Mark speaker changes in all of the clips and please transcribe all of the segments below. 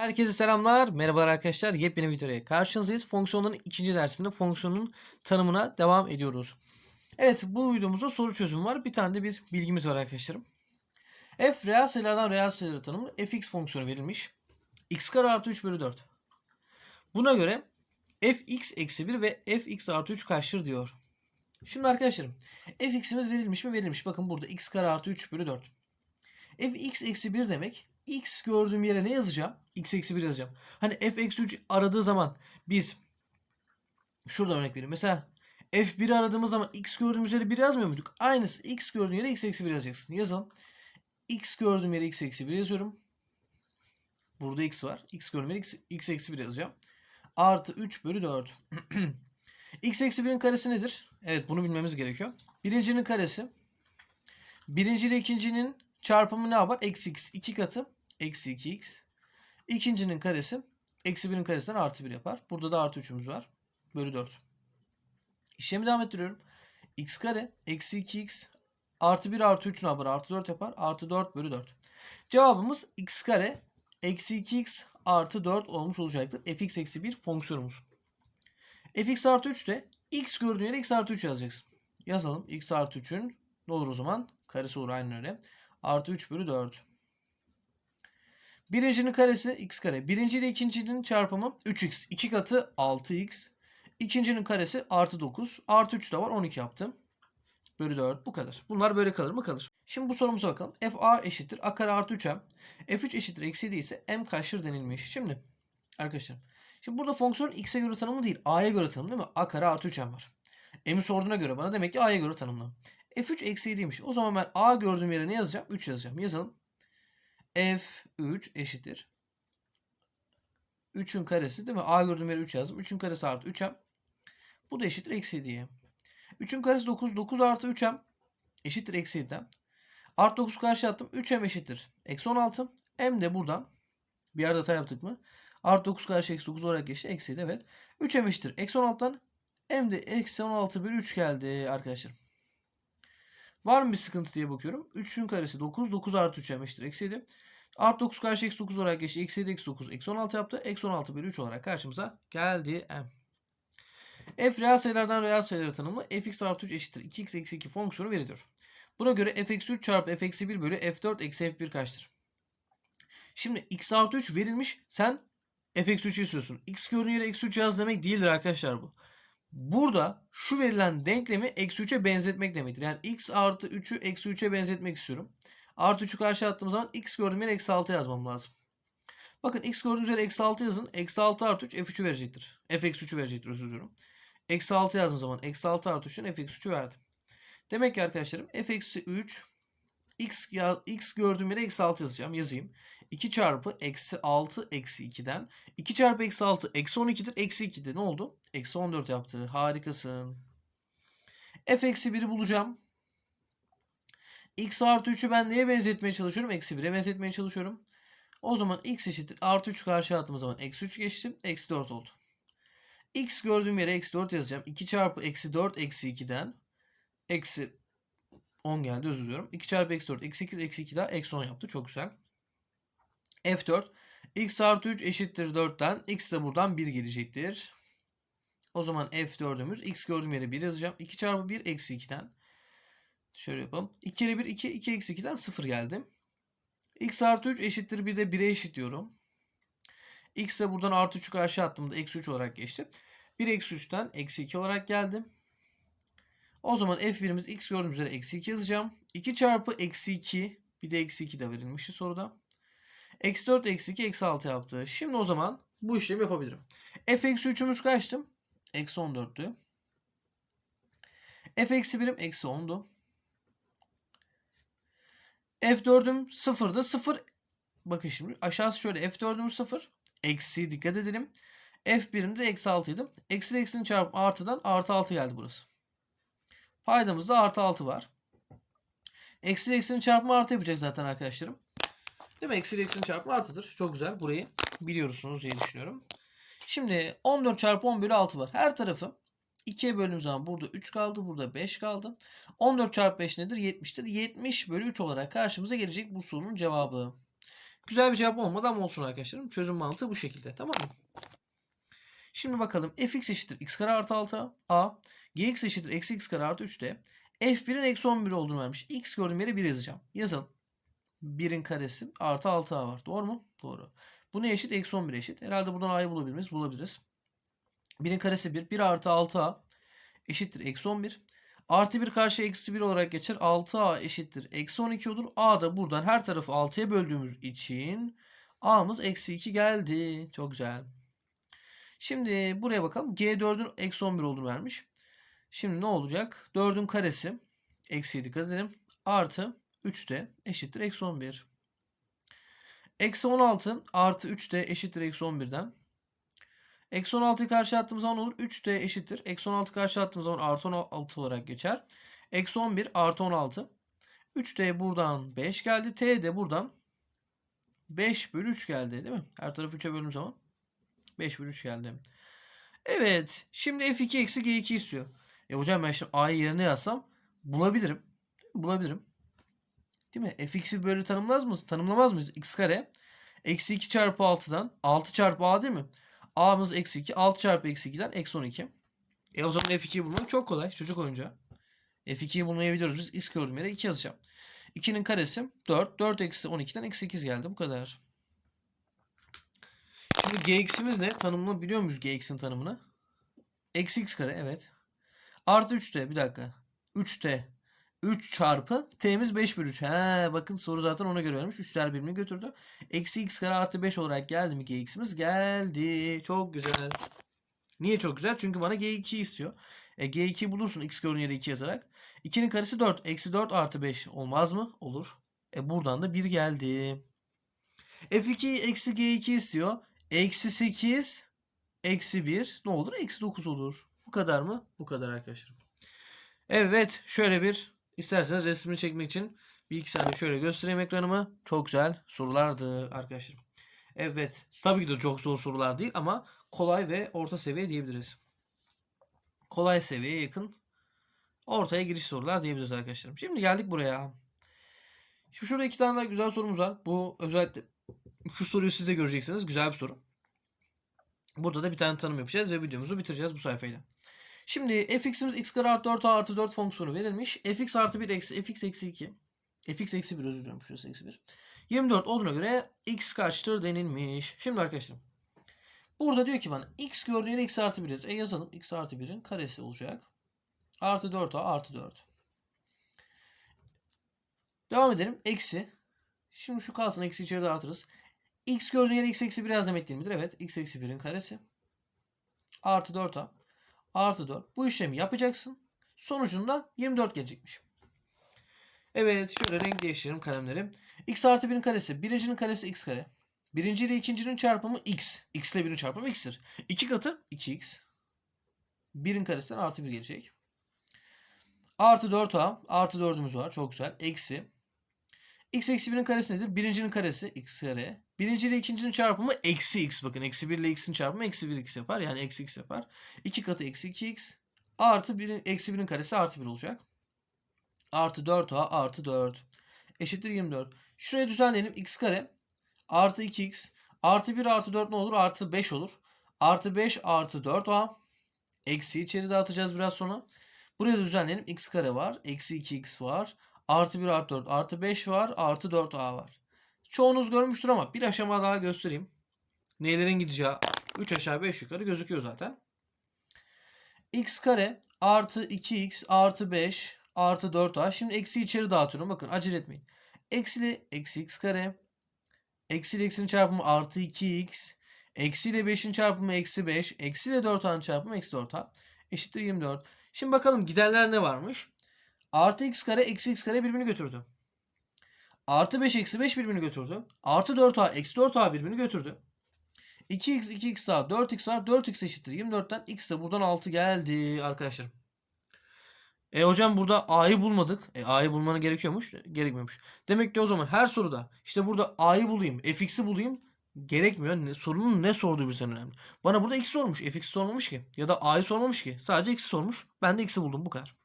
Speaker 1: Herkese selamlar. Merhaba arkadaşlar. Yepyeni videoya karşınızdayız. Fonksiyonların ikinci dersinde fonksiyonun tanımına devam ediyoruz. Evet bu videomuzda soru çözüm var. Bir tane de bir bilgimiz var arkadaşlarım. F reel sayılardan reel sayıları tanımı fx fonksiyonu verilmiş. x kare artı 3 bölü 4. Buna göre fx eksi 1 ve fx artı 3 kaçtır diyor. Şimdi arkadaşlarım fx'imiz verilmiş mi? Verilmiş. Bakın burada x kare artı 3 bölü 4. fx eksi 1 demek x gördüğüm yere ne yazacağım? x eksi 1 yazacağım. Hani f eksi 3 aradığı zaman biz şuradan örnek vereyim. Mesela f1 aradığımız zaman x gördüğümüz yere 1 yazmıyor muyduk? Aynısı x gördüğün yere x eksi 1 yazacaksın. Yazalım. x gördüğüm yere x eksi 1 yazıyorum. Burada x var. x gördüğüm yere x, x eksi 1 yazacağım. Artı 3 bölü 4. x eksi 1'in karesi nedir? Evet bunu bilmemiz gerekiyor. Birincinin karesi. Birinci ile ikincinin çarpımı ne yapar? Eksi x. 2 katı. Eksi 2x. İkincinin karesi. Eksi 1'in karesinden artı 1 yapar. Burada da artı 3'ümüz var. Bölü 4. İşlemi devam ettiriyorum. x kare eksi 2x artı 1 artı 3 ne yapar? Artı 4 yapar. Artı 4 bölü 4. Cevabımız x kare eksi 2x artı 4 olmuş olacaktır. fx eksi 1 fonksiyonumuz. fx artı 3 de x gördüğün yere x artı 3 yazacaksın. Yazalım. x artı 3'ün ne olur o zaman? Karesi olur aynen öyle. Artı 3 bölü 4. Birincinin karesi x kare. Birinci ile ikincinin çarpımı 3x. 2 katı 6x. İkincinin karesi artı 9. Artı 3 de var 12 yaptım. Bölü 4 bu kadar. Bunlar böyle kalır mı? Kalır. Şimdi bu sorumuza bakalım. f a eşittir a kare artı 3m. f3 eşittir eksi 7 ise m kaçtır denilmiş. Şimdi arkadaşlar. Şimdi burada fonksiyon x'e göre tanımlı değil. a'ya göre tanımlı değil mi? a kare artı 3m var. m'i sorduğuna göre bana demek ki a'ya göre tanımlı. f3 eksi 7'ymiş. O zaman ben a gördüğüm yere ne yazacağım? 3 yazacağım. Yazalım. F3 eşittir. 3'ün karesi değil mi? a gördüğüm yere 3 yazdım. 3'ün karesi artı 3m. Bu da eşittir eksi 7'ye. 3'ün karesi 9. 9 artı 3m eşittir eksi 7'den. Artı 9 karşı attım. 3m eşittir. Eksi 16. M de buradan. Bir yerde hata yaptık mı? Artı 9 karşı eksi 9 olarak geçti. Eksi 7 evet. 3m eşittir. Eksi 16'dan M de eksi 16 bölü 3 geldi arkadaşlar. Var mı bir sıkıntı diye bakıyorum. 3'ün karesi 9. 9 artı 3m eşittir. Eksi 7. Artı 9 karşı eksi 9 olarak geçti. Eksi 7 eksi 9. Eksi 16 yaptı. Eksi 16 bölü 3 olarak karşımıza geldi M. F reel sayılardan reel sayıları tanımlı fx artı 3 eşittir 2x eksi 2 fonksiyonu veriliyor. Buna göre f eksi 3 çarpı f eksi 1 bölü f4 eksi f1 kaçtır? Şimdi x artı 3 verilmiş. Sen f eksi 3 istiyorsun. x gördüğün yere eksi 3 yaz demek değildir arkadaşlar bu. Burada şu verilen denklemi eksi 3'e benzetmek demektir. Yani x artı 3'ü eksi 3'e benzetmek istiyorum. Artı 3'ü karşı attığım zaman x gördüğüm yere eksi 6 yazmam lazım. Bakın x gördüğünüz yere eksi 6 yazın. Eksi 6 artı 3 f3'ü verecektir. f eksi 3'ü verecektir özür diliyorum. Eksi 6 yazdığım zaman eksi 6 artı 3'ten f eksi 3'ü verdim. Demek ki arkadaşlarım f eksi 3 x, ya, x gördüğüm yere eksi 6 yazacağım. Yazayım. 2 çarpı eksi 6 eksi 2'den 2 çarpı eksi 6 eksi 12'dir. Eksi 2'de ne oldu? Eksi 14 yaptı. Harikasın. f eksi 1'i bulacağım. x artı 3'ü ben neye benzetmeye çalışıyorum? Eksi 1'e benzetmeye çalışıyorum. O zaman x eşittir. Artı 3 karşı attığım zaman eksi 3 geçtim. Eksi 4 oldu. X gördüğüm yere eksi 4 yazacağım. 2 çarpı eksi 4 eksi 2'den eksi 10 geldi özür diliyorum. 2 çarpı eksi 4 eksi 8 eksi 2 daha eksi 10 yaptı. Çok güzel. F4 x artı 3 eşittir 4'ten x de buradan 1 gelecektir. O zaman F4'ümüz x gördüğüm yere 1 yazacağım. 2 çarpı 1 eksi 2'den şöyle yapalım. 2 kere 1 2 2 eksi 2'den 0 geldi. x artı 3 eşittir 1 de 1'e eşit diyorum. X de buradan artı 3'ü karşı attığımda eksi 3 olarak geçti. 1 eksi 3'ten eksi 2 olarak geldi. O zaman f1'imiz x gördüğümüz üzere eksi 2 yazacağım. 2 çarpı eksi 2 bir de eksi 2 de verilmişti soruda. Eksi 4 eksi 2 eksi 6 yaptı. Şimdi o zaman bu işlemi yapabilirim. f eksi 3'ümüz kaçtı? Eksi 14'tü. f eksi 1'im eksi 10'du. f4'üm 0'dı. 0 bakın şimdi aşağısı şöyle f4'ümüz 0. Eksi dikkat edelim. F1'im de eksi 6 idi. Eksi eksinin çarpı artıdan artı 6 geldi burası. Paydamızda artı 6 var. Eksi eksinin çarpımı artı yapacak zaten arkadaşlarım. Değil mi? Eksi eksinin çarpımı artıdır. Çok güzel. Burayı biliyorsunuz diye düşünüyorum. Şimdi 14 çarpı 10 bölü 6 var. Her tarafı 2'ye böldüğüm zaman burada 3 kaldı. Burada 5 kaldı. 14 çarpı 5 nedir? 70'tir. 70 bölü 3 olarak karşımıza gelecek bu sorunun cevabı. Güzel bir cevap olmadı ama olsun arkadaşlarım. Çözüm mantığı bu şekilde. Tamam mı? Şimdi bakalım fx eşittir x kare artı 6 a. gx eşittir eksi x kare artı 3 de. f1'in eksi 11 olduğunu vermiş. x gördüğüm yere 1 yazacağım. Yazalım. 1'in karesi artı 6a var. Doğru mu? Doğru. Bu ne eşit? Eksi 11 eşit. Herhalde buradan a'yı bulabiliriz. Bulabiliriz. 1'in karesi 1. 1 artı 6a eşittir eksi 11. Artı 1 karşı eksi 1 olarak geçer. 6a eşittir. Eksi 12 olur. a da buradan her tarafı 6'ya böldüğümüz için a'mız eksi 2 geldi. Çok güzel. Şimdi buraya bakalım. G4'ün eksi 11 olduğunu vermiş. Şimdi ne olacak? 4'ün karesi. Eksiye dikkat edelim. Artı 3 de eşittir. Eksi 11. Eksi 16 artı 3 de eşittir. Eksi 11'den. Eksi 16'yı karşı attığımız zaman olur. 3 de eşittir. Eksi 16 karşı attığımız zaman artı 16 olarak geçer. Eksi 11 artı 16. 3 de buradan 5 geldi. T de buradan 5 bölü 3 geldi değil mi? Her tarafı 3'e böldüğüm zaman 5 bölü 3 geldi. Evet. Şimdi f2 eksi g2 istiyor. E hocam ben şimdi a'yı yerine yazsam bulabilirim. Bulabilirim. Değil mi? fx'i böyle tanımlamaz mıyız? Tanımlamaz mıyız? x kare eksi 2 çarpı 6'dan 6 çarpı a değil mi? a'mız eksi 2. 6 çarpı eksi 2'den eksi 12. E o zaman f2'yi bulmak çok kolay. Çocuk oyuncağı. f2'yi bulmayı biliyoruz. Biz x gördüğüm yere 2 yazacağım. 2'nin karesi 4. 4 eksi 12'den eksi 8 geldi. Bu kadar. Şimdi gx'imiz ne? Tanımını biliyor muyuz gx'in tanımını? Eksi x kare evet. Artı 3t bir dakika. 3t. 3 çarpı t'miz 5 bölü 3. He bakın soru zaten ona göre vermiş. 3'ler birbirini götürdü. Eksi x kare artı 5 olarak geldi mi gx'imiz? Geldi. Çok güzel. Niye çok güzel? Çünkü bana g2 istiyor. E, g2 bulursun x gördüğün yere 2 yazarak. 2'nin karesi 4. Eksi 4 artı 5 olmaz mı? Olur. E buradan da 1 geldi. f2 eksi g2 istiyor. Eksi 8 eksi 1 ne olur? Eksi 9 olur. Bu kadar mı? Bu kadar arkadaşlar. Evet şöyle bir isterseniz resmini çekmek için bir iki saniye şöyle göstereyim ekranımı. Çok güzel sorulardı arkadaşlar. Evet tabii ki de çok zor sorular değil ama kolay ve orta seviye diyebiliriz. Kolay seviyeye yakın ortaya giriş sorular diyebiliriz arkadaşlarım. Şimdi geldik buraya. Şimdi şurada iki tane daha güzel sorumuz var. Bu özellikle şu soruyu siz de göreceksiniz. Güzel bir soru. Burada da bir tane tanım yapacağız ve videomuzu bitireceğiz bu sayfayla. Şimdi fx'imiz x kare artı 4 artı 4 fonksiyonu verilmiş. fx artı 1 eksi fx eksi 2. fx eksi 1 özür dilerim. Şurası eksi 1. 24 olduğuna göre x kaçtır denilmiş. Şimdi arkadaşlar. Burada diyor ki bana x gördüğü x artı 1 yaz. E yazalım. x artı 1'in karesi olacak. Artı 4a artı 4. Devam edelim. Eksi. Şimdi şu kalsın. Eksi içeri dağıtırız. X gördüğün yere x eksi 1 yaz demek değil midir? Evet. x eksi 1'in karesi. Artı 4a. Artı 4. Bu işlemi yapacaksın. Sonucunda 24 gelecekmiş. Evet. Şöyle renk değiştirelim kalemleri. x artı 1'in karesi. Birincinin karesi x kare. Birinci ile ikincinin çarpımı x. x ile 1'in çarpımı x'tir. 2 katı 2x. 1'in karesinden artı 1 gelecek. Artı 4a. Artı 4'ümüz var. Çok güzel. Eksi. X eksi 1'in karesi nedir? Birincinin karesi x kare. Birinci ile ikincinin çarpımı eksi x. Bakın eksi 1 ile x'in çarpımı eksi 1 x yapar. Yani eksi x yapar. 2 katı eksi 2x. Artı 1'in, eksi 1'in karesi artı 1 olacak. Artı 4a artı 4. Eşittir 24. Şuraya düzenleyelim. x kare artı 2x artı 1 artı 4 ne olur? Artı 5 olur. Artı 5 artı 4a. Eksi içeri dağıtacağız biraz sonra. Buraya düzenleyelim. x kare var. Eksi 2x var. Artı 1 artı 4 artı 5 var. Artı 4a var. Çoğunuz görmüştür ama bir aşama daha göstereyim. Neylerin gideceği 3 aşağı 5 yukarı gözüküyor zaten. x kare artı 2x artı 5 artı 4a. Şimdi eksi içeri dağıtıyorum. Bakın acele etmeyin. Eksili eksi x kare. Eksi ile x'in çarpımı artı 2x. Eksi ile 5'in çarpımı eksi 5. Eksi ile 4a'nın çarpımı eksi 4a. Eşittir 24. Şimdi bakalım giderler ne varmış? Artı x kare eksi x kare birbirini götürdü. Artı 5 eksi 5 birbirini götürdü. Artı 4a eksi 4a birbirini götürdü. 2x 2x daha 4x var. 4x eşittir 24'ten x de buradan 6 geldi arkadaşlar. E hocam burada a'yı bulmadık. E a'yı bulmanı gerekiyormuş. Gerekmiyormuş. Demek ki o zaman her soruda işte burada a'yı bulayım, fx'i bulayım gerekmiyor. Ne, sorunun ne sorduğu bizden önemli. Bana burada x sormuş. fx sormamış ki. Ya da a'yı sormamış ki. Sadece x'i sormuş. Ben de x'i buldum bu kadar.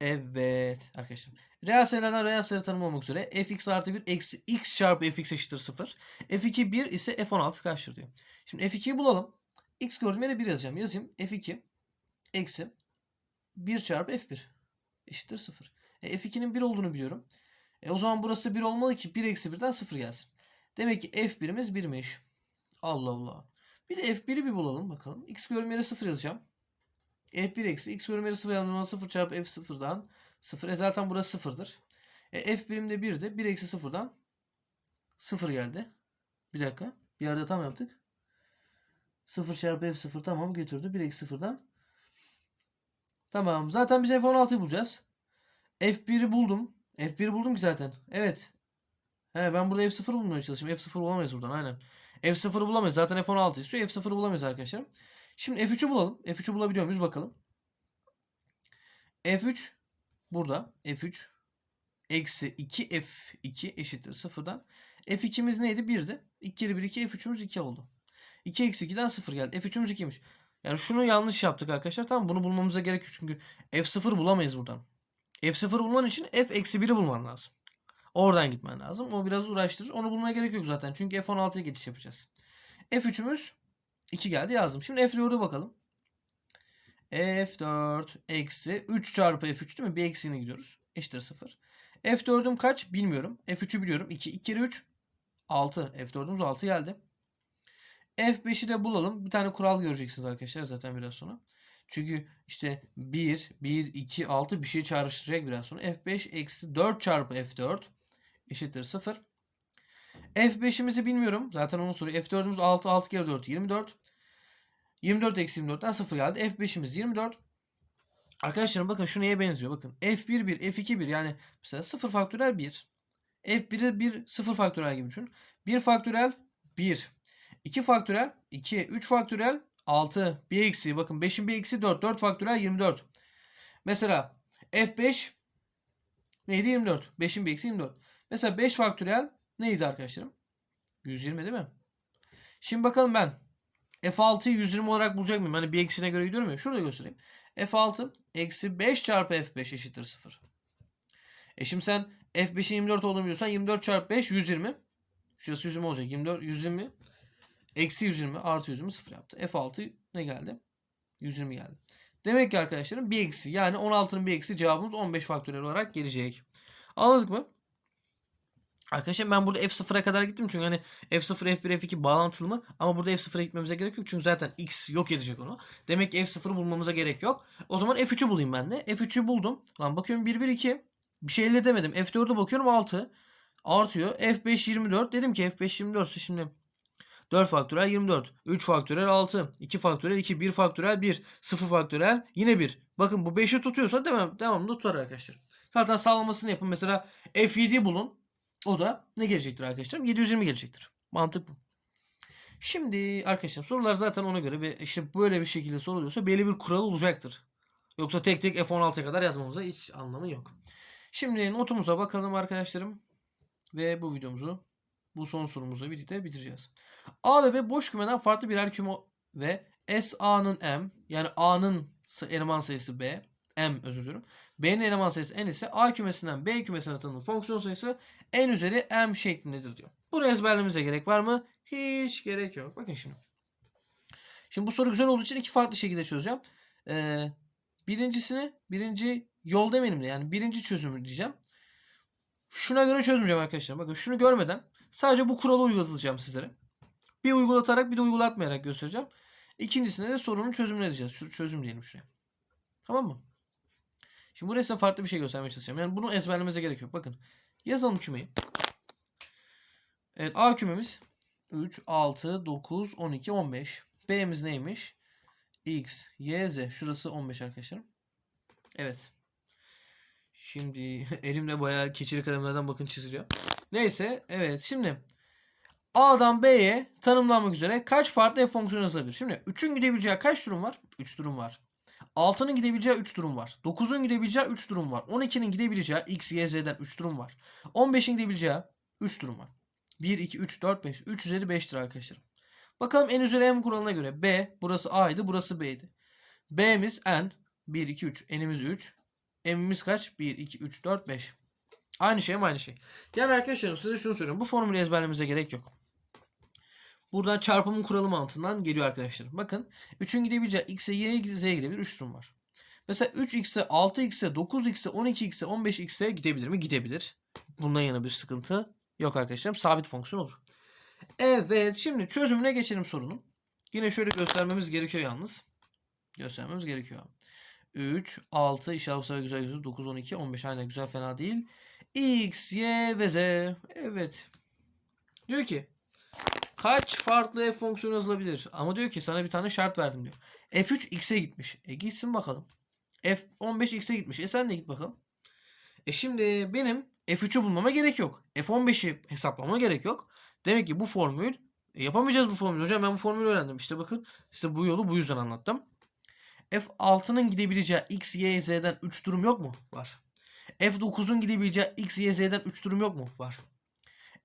Speaker 1: Evet arkadaşlar. Reel sayılardan reel sayı tanımı olmak üzere fx artı 1 eksi x çarpı fx eşittir 0. f2 1 ise f16 kaçtır diyor. Şimdi f2'yi bulalım. x gördüğüm yere 1 yazacağım. Yazayım. f2 eksi 1 çarpı f1 eşittir 0. E, f2'nin 1 olduğunu biliyorum. E, o zaman burası 1 olmalı ki 1 eksi 1'den 0 gelsin. Demek ki f1'imiz 1'miş. Allah Allah. Bir de f1'i bir bulalım bakalım. x gördüğüm yere 0 yazacağım. F1 eksi x yere 0 yazdığım 0 çarpı f0'dan 0. E zaten burası 0'dır. E, f1'im de 1'di. 1 eksi 0'dan 0 geldi. Bir dakika. Bir yerde tam yaptık. 0 çarpı f0 tamam götürdü. 1 eksi 0'dan. Tamam. Zaten biz f16'yı bulacağız. f1'i buldum. f1'i buldum ki zaten. Evet. He, ben burada f0 bulmaya çalışayım. f0 bulamayız buradan aynen. f0'ı bulamayız. Zaten f16 istiyor. f0'ı bulamayız arkadaşlar. Şimdi f3'ü bulalım. f3'ü bulabiliyor muyuz bakalım. f3 burada. f3 eksi 2f2 eşittir 0'dan. f2'miz neydi? 1'di. 2 kere 1 2 f3'ümüz 2 oldu. 2 eksi 2'den 0 geldi. f3'ümüz 2'ymiş. Yani şunu yanlış yaptık arkadaşlar. Tamam bunu bulmamıza gerek yok. Çünkü f0 bulamayız buradan. f0 bulman için f eksi 1'i bulman lazım. Oradan gitmen lazım. O biraz uğraştırır. Onu bulmaya gerek yok zaten. Çünkü F16'ya geçiş yapacağız. F3'ümüz 2 geldi yazdım. Şimdi F4'e bakalım. F4 eksi 3 çarpı F3 değil mi? Bir eksiğine gidiyoruz. Eşittir 0. F4'üm kaç? Bilmiyorum. F3'ü biliyorum. 2. 2 kere 3 6. F4'ümüz 6 geldi. F5'i de bulalım. Bir tane kural göreceksiniz arkadaşlar zaten biraz sonra. Çünkü işte 1, 1, 2, 6 bir şey çağrıştıracak biraz sonra. F5 eksi 4 çarpı F4 eşittir 0. F5'imizi bilmiyorum. Zaten onu soruyor. F4'ümüz 6, 6 kere 4, 24. 24 eksi 24'ten 0 geldi. F5'imiz 24. Arkadaşlarım bakın şu neye benziyor. Bakın F1 1, F2 1 yani mesela 0 faktörel 1. F1'i 1, 0 faktörel gibi düşün. 1 faktörel 1. 2 faktörel 2. 3 faktörel 6. Bir eksi. Bakın 5'in bir eksi 4. 4 faktörel 24. Mesela F5 neydi 24. 5'in bir eksi 24. Mesela 5 faktörel neydi arkadaşlarım? 120 değil mi? Şimdi bakalım ben F6'yı 120 olarak bulacak mıyım? Hani bir eksine göre gidiyorum ya. Şurada göstereyim. F6 eksi 5 çarpı F5 eşittir 0. E şimdi sen F5'in 24 olduğunu biliyorsan 24 çarpı 5 120. Şurası 120 olacak. 24 120 eksi 120 artı 120 0 yaptı. F6 ne geldi? 120 geldi. Demek ki arkadaşlarım bir eksi yani 16'nın bir eksi cevabımız 15 faktörel olarak gelecek. Anladık mı? Arkadaşlar ben burada F0'a kadar gittim çünkü hani F0, F1, F2 bağlantılı mı? Ama burada F0'a gitmemize gerek yok çünkü zaten X yok edecek onu. Demek ki F0'ı bulmamıza gerek yok. O zaman F3'ü bulayım ben de. F3'ü buldum. Lan bakıyorum 1, 1, 2. Bir şey elde edemedim. F4'e bakıyorum 6. Artıyor. F5, 24. Dedim ki F5, 24 ise şimdi 4 faktörel 24. 3 faktörel 6. 2 faktörel 2. 1 faktörel 1. 0 faktörel yine 1. Bakın bu 5'i tutuyorsa devam, devamlı tutar arkadaşlar. Zaten sağlamasını yapın. Mesela F7'yi bulun. O da ne gelecektir arkadaşlar? 720 gelecektir. Mantık bu. Şimdi arkadaşlar sorular zaten ona göre ve işte böyle bir şekilde soruluyorsa belli bir kural olacaktır. Yoksa tek tek F16'ya kadar yazmamıza hiç anlamı yok. Şimdi notumuza bakalım arkadaşlarım. Ve bu videomuzu bu son sorumuzla birlikte bitireceğiz. A ve B boş kümeden farklı birer küme ve S A'nın M yani A'nın eleman sayısı B M özür diliyorum. B'nin eleman sayısı n ise A kümesinden B kümesine tanımlı fonksiyon sayısı n üzeri m şeklindedir diyor. Bunu ezberlememize gerek var mı? Hiç gerek yok. Bakın şimdi. Şimdi bu soru güzel olduğu için iki farklı şekilde çözeceğim. Ee, birincisini, birinci yol demeyelim de yani birinci çözümü diyeceğim. Şuna göre çözmeyeceğim arkadaşlar. Bakın şunu görmeden sadece bu kuralı uygulatacağım sizlere. Bir uygulatarak bir de uygulatmayarak göstereceğim. İkincisinde de sorunun çözümünü edeceğiz. Şu çözüm diyelim şuraya. Tamam mı? Şimdi buraya size farklı bir şey göstermeye çalışacağım. Yani bunu ezberlememize gerek yok. Bakın yazalım kümeyi. Evet A kümemiz 3, 6, 9, 12, 15. B'miz neymiş? X, Y, Z. Şurası 15 arkadaşlarım. Evet. Şimdi elimle bayağı keçeli kalemlerden bakın çiziliyor. Neyse evet şimdi A'dan B'ye tanımlanmak üzere kaç farklı f fonksiyonu yazılabilir? Şimdi 3'ün gidebileceği kaç durum var? 3 durum var. 6'nın gidebileceği 3 durum var. 9'un gidebileceği 3 durum var. 12'nin gidebileceği x, y, z'den 3 durum var. 15'in gidebileceği 3 durum var. 1, 2, 3, 4, 5. 3 üzeri 5'tir arkadaşlar. Bakalım n üzeri m kuralına göre b burası a'ydı burası b'ydi. b'miz n 1, 2, 3. n'imiz 3. m'imiz kaç? 1, 2, 3, 4, 5. Aynı şey mi aynı şey. Yani arkadaşlarım size şunu söylüyorum. Bu formülü ezberlememize gerek yok. Buradan çarpımın kuralı mantığından geliyor arkadaşlar. Bakın 3'ün gidebileceği x'e y'ye z'ye gidebilir. 3 durum var. Mesela 3x'e 6x'e 9x'e 12x'e 15x'e gidebilir mi? Gidebilir. Bundan yana bir sıkıntı yok arkadaşlarım. Sabit fonksiyon olur. Evet şimdi çözümüne geçelim sorunun. Yine şöyle göstermemiz gerekiyor yalnız. Göstermemiz gerekiyor. 3, 6, işaret sayı güzel güzel 9, 12, 15 aynen güzel fena değil. X, Y ve Z. Evet. Diyor ki kaç farklı f fonksiyonu yazılabilir? Ama diyor ki sana bir tane şart verdim diyor. F3 x'e gitmiş. E gitsin bakalım. F15 x'e gitmiş. E sen de git bakalım. E şimdi benim F3'ü bulmama gerek yok. F15'i hesaplamama gerek yok. Demek ki bu formül e, yapamayacağız bu formülü. Hocam ben bu formülü öğrendim. İşte bakın işte bu yolu bu yüzden anlattım. F6'nın gidebileceği x, y, z'den 3 durum yok mu? Var. F9'un gidebileceği x, y, z'den 3 durum yok mu? Var.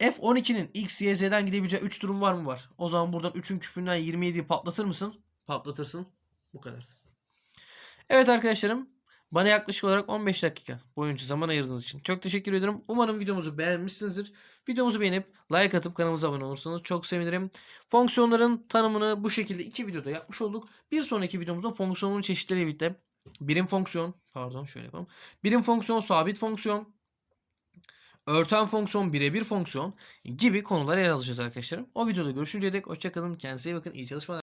Speaker 1: F12'nin x, y, z'den gidebileceği 3 durum var mı? Var. O zaman buradan 3'ün küpünden 27'yi patlatır mısın? Patlatırsın. Bu kadar. Evet arkadaşlarım. Bana yaklaşık olarak 15 dakika boyunca zaman ayırdığınız için çok teşekkür ederim. Umarım videomuzu beğenmişsinizdir. Videomuzu beğenip like atıp kanalımıza abone olursanız çok sevinirim. Fonksiyonların tanımını bu şekilde iki videoda yapmış olduk. Bir sonraki videomuzda fonksiyonun çeşitleriyle birlikte birim fonksiyon, pardon şöyle yapalım. Birim fonksiyon, sabit fonksiyon, örten fonksiyon, birebir fonksiyon gibi konuları ele alacağız arkadaşlarım. O videoda görüşünceye dek hoşçakalın. Kendinize iyi bakın. İyi çalışmalar.